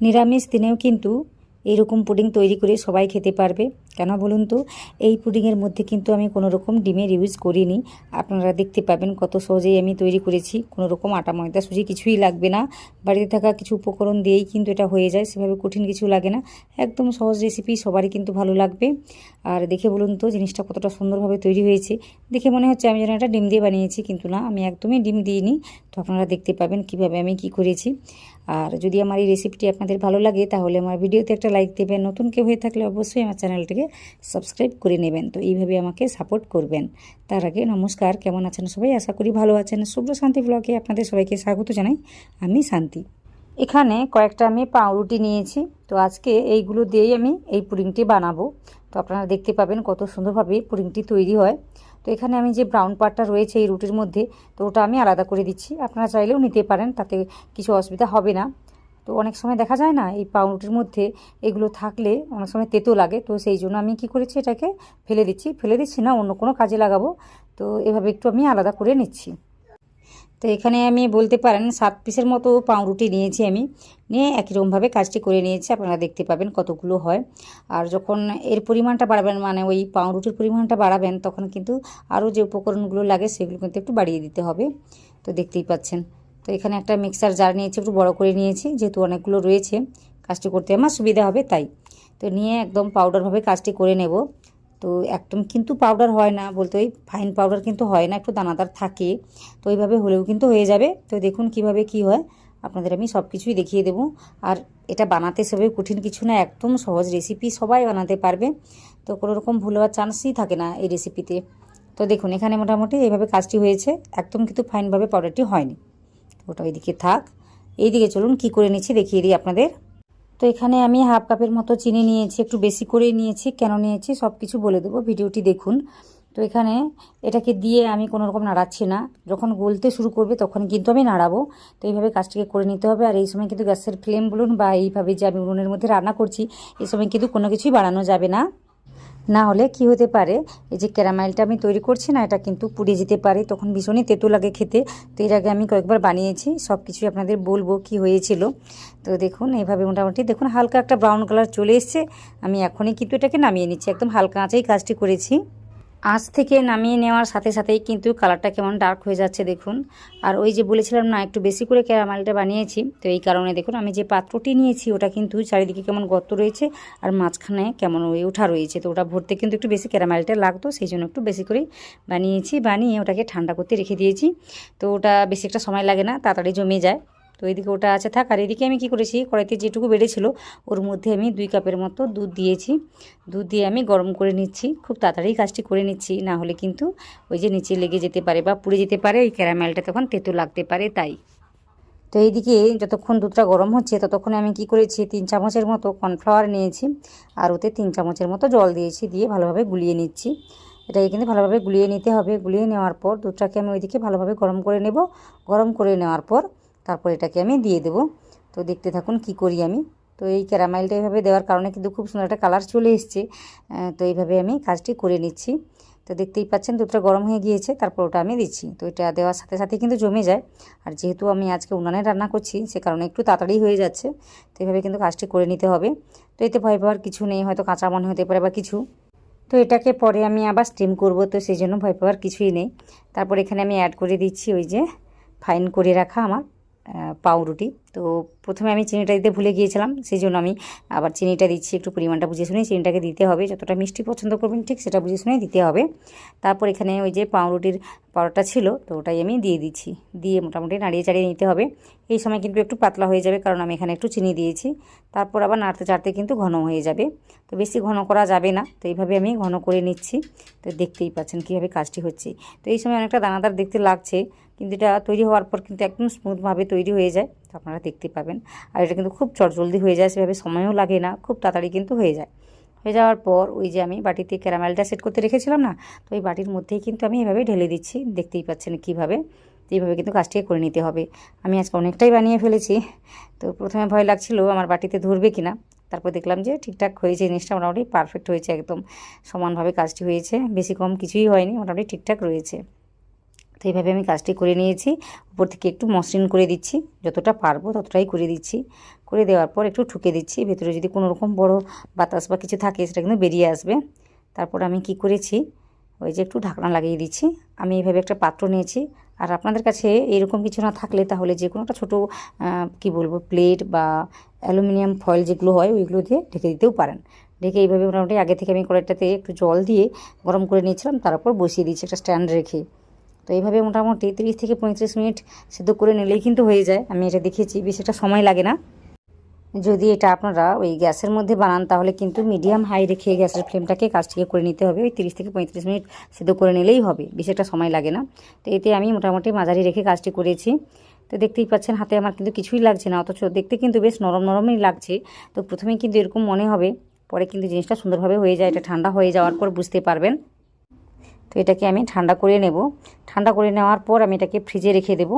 নিরামিষ দিনেও কিন্তু এইরকম পুডিং তৈরি করে সবাই খেতে পারবে। কেন বলুন তো? এই পুডিংয়ের মধ্যে কিন্তু আমি কোনো রকম ডিমের ইউজ করিনি। আপনারা দেখতে পাবেন কত সহজেই আমি তৈরি করেছি। কোনো রকম আটা, ময়দা, সুজি কিছুই লাগবে না। বাড়িতে থাকা কিছু উপকরণ দিয়েই কিন্তু এটা হয়ে যায়। সেভাবে কঠিন কিছু লাগে না। একদম সহজ রেসিপি সবারই কিন্তু ভালো লাগবে। আর দেখে বলুন তো, জিনিসটা কতটা সুন্দরভাবে তৈরি হয়েছে। দেখে মনে হচ্ছে আমি যেন এটা ডিম দিয়ে বানিয়েছি, কিন্তু না, আমি একদমই ডিম দিইনি। তো আপনারা দেখতে পাবেন কীভাবে আমি কি করেছি। আর যদি আমার এই রেসিপিটি আপনাদের ভালো লাগে, তাহলে আমার ভিডিওতে একটা লাইক দেবেন। নতুন কেউ হয়ে থাকলে অবশ্যই আমার চ্যানেলটিকে সাবস্ক্রাইব করে নেবেন। তো এইভাবে আমাকে সাপোর্ট করবেন। তার আগে নমস্কার, কেমন আছেন সবাই? আশা করি ভালো আছেন। শুভ্র শান্তি ব্লগে আপনাদের সবাইকে স্বাগত জানাই। আমি শান্তি। এখানে কয়েকটা আমি পাউরুটি নিয়েছি। তো আজকে এইগুলো দিয়েই আমি এই পুডিংটি বানাবো। তো আপনারা দেখতে পাবেন কত সুন্দরভাবে পুডিংটি তৈরি হয়। তো এখানে আমি যে ব্রাউন পার্টটা রয়েছে এই রুটির মধ্যে, তো ওটা আমি আলাদা করে দিচ্ছি। আপনারা চাইলেও নিতে পারেন, তাতে কিছু অসুবিধা হবে না। তো অনেক সময় দেখা যায় না, এই পাউরুটির মধ্যে এগুলো থাকলে অনেক সময় তেতো লাগে। তো সেই জন্য আমি কি করেছি, এটাকে ফেলে দিচ্ছি। ফেলে দিচ্ছি না, অন্য কোনো কাজে লাগাবো। তো এভাবে একটু আমি আলাদা করে নিচ্ছি। তো এখানে আমি বলতে পারেন সাত পিসের মতো পাউরুটি নিয়েছি আমি। নিয়ে একইরকমভাবে কাজটি করে নিয়েছি, আপনারা দেখতে পাবেন কতগুলো হয়। আর যখন এর পরিমাণটা বাড়াবেন মানে ওই পাউরুটির পরিমাণটা বাড়াবেন, তখন কিন্তু আরও যে উপকরণগুলো লাগে, সেগুলো কিন্তু একটু বাড়িয়ে দিতে হবে। তো দেখতেই পাচ্ছেন। তো এখানে একটা মিক্সার জার নিয়েছি, একটু বড় করে নিয়েছি, যেহেতু অনেকগুলো রয়েছে। কাজটি করতে আমার সুবিধা হবে, তাই। তো নিয়ে একদম পাউডারভাবে কাজটি করে নেব। তো একদম কিন্তু পাউডার হয় না বলতে ওই ফাইন পাউডার কিন্তু হয় না, একটু দানাদার থাকে। তো ওইভাবে হলেও কিন্তু হয়ে যাবে। তো দেখুন কীভাবে কি হয়, আপনাদের আমি সব কিছুই দেখিয়ে দেবো। আর এটা বানাতে সবাই কঠিন কিছু না, একদম সহজ রেসিপি সবাই বানাতে পারবে। তো কোনো রকম ভুল হওয়ার চান্সই থাকে না এই রেসিপিতে তো দেখুন, এখানে মোটামুটি এইভাবে কাজটি হয়েছে। একদম কিন্তু ফাইনভাবে পাউডারটি হয়নি। ওটা ওইদিকে থাক। এইদিকে চলুন কি করে নিচ্ছি দেখিয়ে দিই আপনাদের। তো এখানে আমি হাফ কাপের মতো চিনি নিয়েছি, একটু বেশি করে নিয়েছি, কেন নিয়েছি সব কিছু বলে দেবো, ভিডিওটি দেখুন। তো এখানে এটাকে দিয়ে আমি কোনো রকম নাড়াচ্ছি না, যখন গলতে শুরু করবে তখন কিন্তু আমি নাড়াবো। তো এইভাবে কাজটিকে করে নিতে হবে, আর এই সময় কিন্তু গ্যাসের ফ্লেম বলুন বা এইভাবে যে আমি উনুনের মধ্যে রান্না করছি, এই সময় কিন্তু কোনো কিছুই বাড়ানো যাবে না। না হলে কি হতে পারে? এই যে ক্যারামাইলটা আমি তৈরি করছি না, এটা কিন্তু পুড়ে যেতে পারে। তখন ভীষণই তেতো লাগে খেতে। তো এর আগে আমি কয়েকবার বানিয়েছি সব কিছুই আপনাদের বলব কি হয়েছিল। তো দেখুন, এইভাবে মোটামুটি দেখুন, হালকা একটা ব্রাউন কালার চলে এসছে। আমি এখনই কিন্তু এটাকে নামিয়ে নিচ্ছি, একদম হালকা আঁচেই কাজটি করেছি। আঁচ থেকে নামিয়ে নেওয়ার সাথে সাথেই কিন্তু কালারটা কেমন ডার্ক হয়ে যাচ্ছে দেখুন। আর ওই যে বলেছিলাম না, একটু বেশি করে ক্যারামেলটা বানিয়েছি। তো এই কারণে দেখুন, আমি যে পাত্রটি নিয়েছি, ওটা কিন্তু চারিদিকে কেমন গর্ত রয়েছে আর মাঝখানে কেমন ওই ওঠা রয়েছে। তো ওটা ভরতে কিন্তু একটু বেশি ক্যারামেলটা লাগতো, সেই জন্য একটু বেশি করে বানিয়েছি। বানিয়ে ওটাকে ঠান্ডা করতে রেখে দিয়েছি। তো ওটা বেশি একটা সময় লাগে না, তাড়াতাড়ি জমে যায়। তো এইদিকে ওটা আছে, থাক, আর এদিকে আমি কি করেছি, কড়াইতে যেটুকু বেড়েছিল, ওর মধ্যে আমি দুই কাপের মতো দুধ দিয়েছি। দুধ দিয়ে আমি গরম করে নিচ্ছি, খুব তাড়াতাড়ি কাজটি করে নিচ্ছি, না হলে কিন্তু ওই যে নিচে লেগে যেতে পারে বা পুড়ে যেতে পারে ওই ক্যারামেলটা তখন তেতো লাগতে পারে তাই। তো এইদিকে যতক্ষণ দুধটা গরম হচ্ছে, ততক্ষণে আমি কি করেছি, তিন চামচের মতো কর্নফ্লাওয়ার নিয়েছি, আর ওতে তিন চামচের মতো জল দিয়েছি, দিয়ে ভালোভাবে গুলিয়ে নিচ্ছি। এটাকে কিন্তু ভালোভাবে গুলিয়ে নিতে হবে, গুলিয়ে নেওয়ার পর দুধটাকে আমি ওইদিকে ভালোভাবে গরম করে নেব। গরম করে নেওয়ার পর তারপর এটাকে আমি দিয়ে দেব। তো দেখতে থাকুন কি করি আমি। তো এই ক্যারামাইলটা এইভাবে দেওয়ার কারণে কিন্তু খুব সুন্দর একটা কালার চলে এসছে। তো এইভাবে আমি কাজটি করে নিচ্ছি। তো দেখতেই পাচ্ছেন দুধটা গরম হয়ে গিয়েছে, তারপর ওটা আমি দিচ্ছি। তো এটা দেওয়ার সাথে সাথে কিন্তু জমে যায়। আর যেহেতু আমি আজকে উনানে রান্না করছি, সে কারণে একটু তাড়াতাড়ি হয়ে যাচ্ছে। তো এইভাবে কিন্তু কাজটি করে নিতে হবে। তো এতে ভয় পাওয়ার কিছু নেই, হয়তো কাঁচা মনে হতে পারে বা কিছু। তো এটাকে পরে আমি আবার স্টিম করব, তো সেই জন্য ভয় পাওয়ার কিছুই নেই। তারপর এখানে আমি অ্যাড করে দিচ্ছি ওই যে ফাইন করে রাখা আমার। পাউরুটি তো প্রথমে আমি চিনিটা দিতে ভুলে গিয়েছিলাম সেই জন্য আমি আবার চিনিটা দিচ্ছি, একটু পরিমাণটা বুঝে শুনে চিনিটাকে দিতে হবে, যতটা মিষ্টি পছন্দ করবেন ঠিক সেটা বুঝে শুনে দিতে হবে। তারপর এখানে ওই যে পাউরুটির পরোটা ছিল, তো ওটাই আমি দিয়ে দিচ্ছি, দিয়ে মোটামুটি নাড়িয়ে চাড়িয়ে নিতে হবে। এই সময় কিন্তু একটু পাতলা হয়ে যাবে, কারণ আমি এখানে একটু চিনি দিয়েছি। তারপর আবার নাড়তে চাড়তে কিন্তু ঘন হয়ে যাবে, তো বেশি ঘন করা যাবে না, তো এইভাবে আমি ঘন করে নিচ্ছি, তো দেখতেই পাচ্ছেন কীভাবে কাজটি হচ্ছে। তো এই সময় অনেকটা দানাদার দেখতে লাগছে, কিন্তু এটা তৈরি হওয়ার পর কিন্তু একদম স্মুথভাবে তৈরি হয়ে যায় তো আপনারা দেখতে পাবেন। আর এটা কিন্তু খুব চটজলদি হয়ে যায়, সেভাবে সময়ও লাগে না, খুব তাড়াতাড়ি কিন্তু হয়ে যায়। হয়ে যাওয়ার পর ওই যে আমি বাটিতে ক্যারামেলটা সেট করতে রেখেছিলাম না, তো ওই বাটির মধ্যেই কিন্তু আমি এভাবে ঢেলে দিচ্ছি, দেখতেই পাচ্ছেন কীভাবে। এইভাবে কিন্তু কাজটিকে করে নিতে হবে। আমি আজকে অনেকটাই বানিয়ে ফেলেছি, তো প্রথমে ভয় লাগছিল আমার বাটিতে ধরবে কিনা। তারপর দেখলাম যে ঠিকঠাক হয়েছে, জিনিসটা মোটামুটি পারফেক্ট হয়েছে একদম। সমানভাবে কাজটি হয়েছে, বেশি কম কিছুই হয়নি, মোটামুটি ঠিকঠাক রয়েছে। তো এইভাবে আমি কাজটি করে নিয়েছি। উপর থেকে একটু মসৃণ করে দিচ্ছি। যতটা পারব ততটাই করে দিচ্ছি। করে দেওয়ার পর একটু ঠুকে দিচ্ছি। ভেতরে যদি কোনো রকম বড় বাতাস বা কিছু থাকে সেটা কিন্তু বেরিয়ে আসবে। তারপর আমি কি করেছি? ওই যে একটু ঢাকনা লাগিয়ে দিচ্ছি। আমি এইভাবে একটা পাত্র নিয়েছি। আর আপনাদের কাছে এরকম কিছু না থাকলে তাহলে যে কোনো একটা ছোটো কী বলব, প্লেট বা অ্যালুমিনিয়াম ফয়েল যেগুলো হয় ওইগুলো দিয়ে ঢেকে দিতেও পারেন। ঢেকে এইভাবে মোটামুটি আগে থেকে আমি কড়াইটাতে একটু জল দিয়ে গরম করে নিয়েছিলাম। তারপর বসিয়ে দিয়েছি একটা স্ট্যান্ড রেখে। তো এইভাবে মোটামুটি তিরিশ থেকে পঁয়ত্রিশ মিনিট সেদ্ধ করে নিলেই কিন্তু হয়ে যায়। আমি এটা দেখেছি, বেশি একটা সময় লাগে না। যদি এটা আপনারা ওই গ্যাসের মধ্যে বানান, তাহলে কিন্তু মিডিয়াম হাই রেখে গ্যাসের ফ্লেমটাকে কাজটিকে করে নিতে হবে। ওই তিরিশ থেকে পঁয়ত্রিশ মিনিট সেদ্ধ করে নিলেই হবে, বেশি একটা সময় লাগে না। তো এতে আমি মোটামুটি মাঝারি রেখে কাজটি করেছি। তো দেখতেই পাচ্ছেন, হাতে আমার কিন্তু কিছুই লাগছে না, অথচ দেখতে কিন্তু বেশ নরম নরমই লাগছে। তো প্রথমেই কিন্তু এরকম মনে হবে, পরে কিন্তু জিনিসটা সুন্দরভাবে হয়ে যায়, এটা ঠান্ডা হয়ে যাওয়ার পর বুঝতে পারবেন। তো এটাকে আমি ঠান্ডা করে নেব। ঠান্ডা করে নেওয়ার পর আমি এটাকে ফ্রিজে রেখে দেব।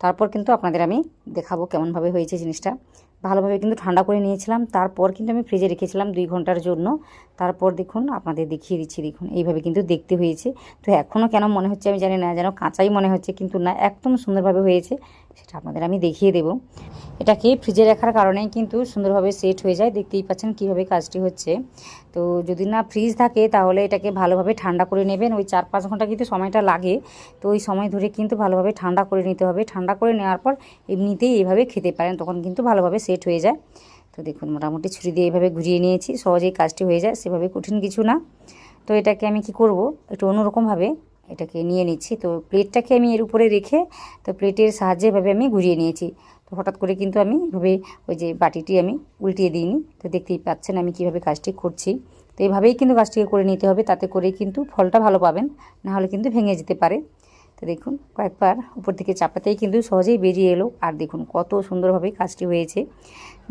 তারপর কিন্তু আপনাদের আমি দেখাবো কেমনভাবে হয়েছে জিনিসটা। ভালোভাবে কিন্তু ঠান্ডা করে নিয়েছিলাম। তারপর কিন্তু আমি ফ্রিজে রেখেছিলাম দুই ঘণ্টার জন্য। তারপর দেখুন, আপনাদের দেখিয়ে দিচ্ছি, দেখুন, এইভাবে কিন্তু দেখতে হয়েছে। তো এখনও কেন মনে হচ্ছে আমি জানি না, যেন কাঁচাই মনে হচ্ছে, কিন্তু না, একদম সুন্দরভাবে হয়েছে। সেটা আপনাদের আমি দেখিয়ে দেব। এটাকে ফ্রিজে রাখার কারণে কিন্তু সুন্দরভাবে সেট হয়ে যায়। দেখতেই পাচ্ছেন কীভাবে কাজটি হচ্ছে। তো যদি না ফ্রিজ থাকে, তাহলে এটাকে ভালোভাবে ঠান্ডা করে নেবেন। ওই চার পাঁচ ঘণ্টা কিন্তু সময়টা লাগে। তো ওই সময় ধরে কিন্তু ভালোভাবে ঠান্ডা করে নিতে হবে। ঠান্ডা করে নেওয়ার পর এমনিতেই এভাবে খেতে পারেন, তখন কিন্তু ভালোভাবে সেট হয়ে যায়। তো দেখুন, মোটামুটি ছুরি দিয়ে এইভাবে ঘুরিয়ে নিয়েছি। সহজেই কাজটি হয়ে যায়, সেভাবে কঠিন কিছু না। তো এটাকে আমি কি করব? একটু অন্যরকমভাবে এটাকে নিয়ে নিচ্ছি। তো প্লেটটাকে আমি এর উপরে রেখে, তো প্লেটের সাহায্যে এভাবে আমি ঘুরিয়ে নিয়েছি। তো হঠাৎ করে কিন্তু আমি এভাবে ওই যে বাটিটি আমি উল্টিয়ে দিইনি। তো দেখতেই পাচ্ছেন আমি কীভাবে কাজটি করছি। তো এভাবেই কিন্তু কাজটিকে করে নিতে হবে। তাতে করে কিন্তু ফলটা ভালো পাবেন। নাহলে কিন্তু ভেঙে যেতে পারে। তো দেখুন, কয়েকবার উপর থেকে চাপাতেই কিন্তু সহজেই বেরিয়ে এলো। আর দেখুন, কত সুন্দরভাবে কাজটি হয়েছে।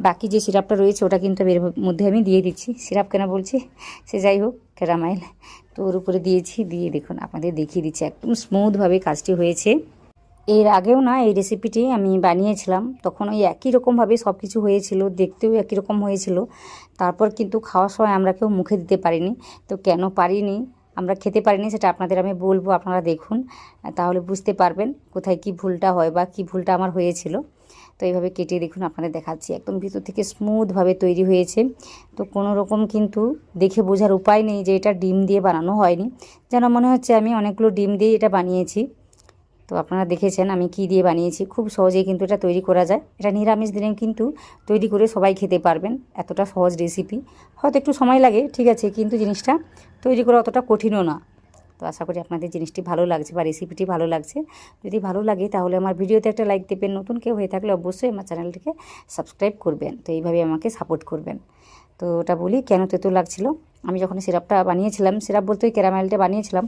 বাকি যে সিরাপটা রয়েছে, ওটা কিন্তু এর মধ্যে আমি দিয়ে দিচ্ছি। সিরাপ কেন বলছি, সে যাই হোক, ক্যারামাইল তো ওর উপরে দিয়েছি। দিয়ে দেখুন, আপনাদের দেখিয়ে দিচ্ছি, একদম স্মুথভাবে কাজটি হয়েছে। এর আগেও না, এই রেসিপিটি আমি বানিয়েছিলাম। তখন ওই একই রকমভাবে সব কিছু হয়েছিল, দেখতেও একই রকম হয়েছিল। তারপর কিন্তু খাওয়ার সময় আমরা কেউ মুখে দিতে পারিনি। তো কেন পারিনি? আমরা খেতে পারিনি, সেটা আপনাদের আমি বলব, আপনারা দেখুন। তাহলে বুঝতে পারবেন কোথায় কি ভুলটা হয় বা কি ভুলটা আমার হয়েছিল। তো এইভাবে কেটে দেখুন, আপনাদের দেখাচ্ছি। একদম ভিতর থেকে স্মুথভাবে তৈরি হয়েছে। তো কোনো রকম কিন্তু দেখে বোঝার উপায় নেই যে এটা ডিম দিয়ে বানানো হয়নি। যেন মনে হচ্ছে আমি অনেকগুলো ডিম দিয়ে এটা বানিয়েছি। তো আপনারা দেখেছেন আমি কি দিয়ে বানিয়েছি। খুব সহজেই কিন্তু এটা তৈরি করা যায়। এটা নিরামিষ দিনে কিন্তু তৈরি করে সবাই খেতে পারবেন। এতটা সহজ রেসিপি হয়তো একটু সময় লাগে, ঠিক আছে, কিন্তু জিনিসটা তৈরি করা অতটা কঠিনও না। তো আশা করি আপনাদের জিনিসটি ভালো লাগছে বা রেসিপিটি ভালো লাগছে। যদি ভালো লাগে তাহলে আমার ভিডিওতে একটা লাইক দেবেন। নতুন কেউ হয়ে থাকলে অবশ্যই আমার চ্যানেলটিকে সাবস্ক্রাইব করবেন। তো এইভাবে আমাকে সাপোর্ট করবেন। তো ওটা বলি কেন তেতো লাগছিল? আমি যখন সিরাপটা বানিয়েছিলাম, সিরাপ বলতে ওই ক্যারামেলটা বানিয়েছিলাম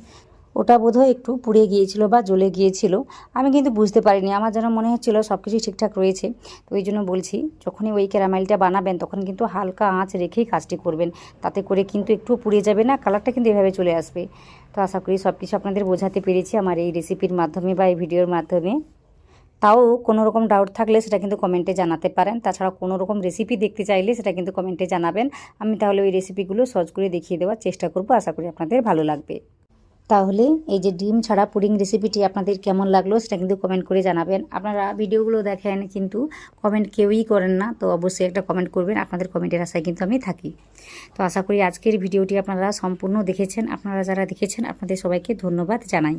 ওটা বোধহয় একটু পুড়ে গিয়েছিল বা জ্বলে গিয়েছিল। আমি কিন্তু বুঝতে পারিনি। আমার যেন মনে হচ্ছিল সব কিছুই ঠিকঠাক রয়েছে। তো ওই জন্য বলছি, যখনই ওই ক্যারামেলটা বানাবেন, তখন কিন্তু হালকা আঁচ রেখেই কাজটি করবেন। তাতে করে কিন্তু একটু পুড়ে যাবে না, কালারটা কিন্তু এভাবে চলে আসবে। তো আশা করি সব কিছু আপনাদের বোঝাতে পেরেছি আমার এই রেসিপির মাধ্যমে বা এই ভিডিওর মাধ্যমে। তাও কোনো রকম ডাউট থাকলে সেটা কিন্তু কমেন্টে জানাতে পারেন। তাছাড়া কোনো রকম রেসিপি দেখতে চাইলে সেটা কিন্তু কমেন্টে জানাবেন। আমি তাহলে ওই রেসিপিগুলো সহজ করে দেখিয়ে দেওয়ার চেষ্টা করব। আশা করি আপনাদের ভালো লাগবে। তাহলে এই যে ডিম ছাড়া পুডিং রেসিপিটি আপনাদের কেমন লাগল সেটা কিন্তু কমেন্ট করে জানাবেন। আপনারা ভিডিওগুলো দেখেন কিন্তু কমেন্ট কেউই করেন না, তো অবশ্যই একটা কমেন্ট করবেন। আপনাদের কমেন্টের আশায় কিন্তু আমি থাকি। তো আশা করি আজকের ভিডিওটি আপনারা সম্পূর্ণ দেখেছেন। আপনারা যারা দেখেছেন, আপনাদের সবাইকে ধন্যবাদ জানাই।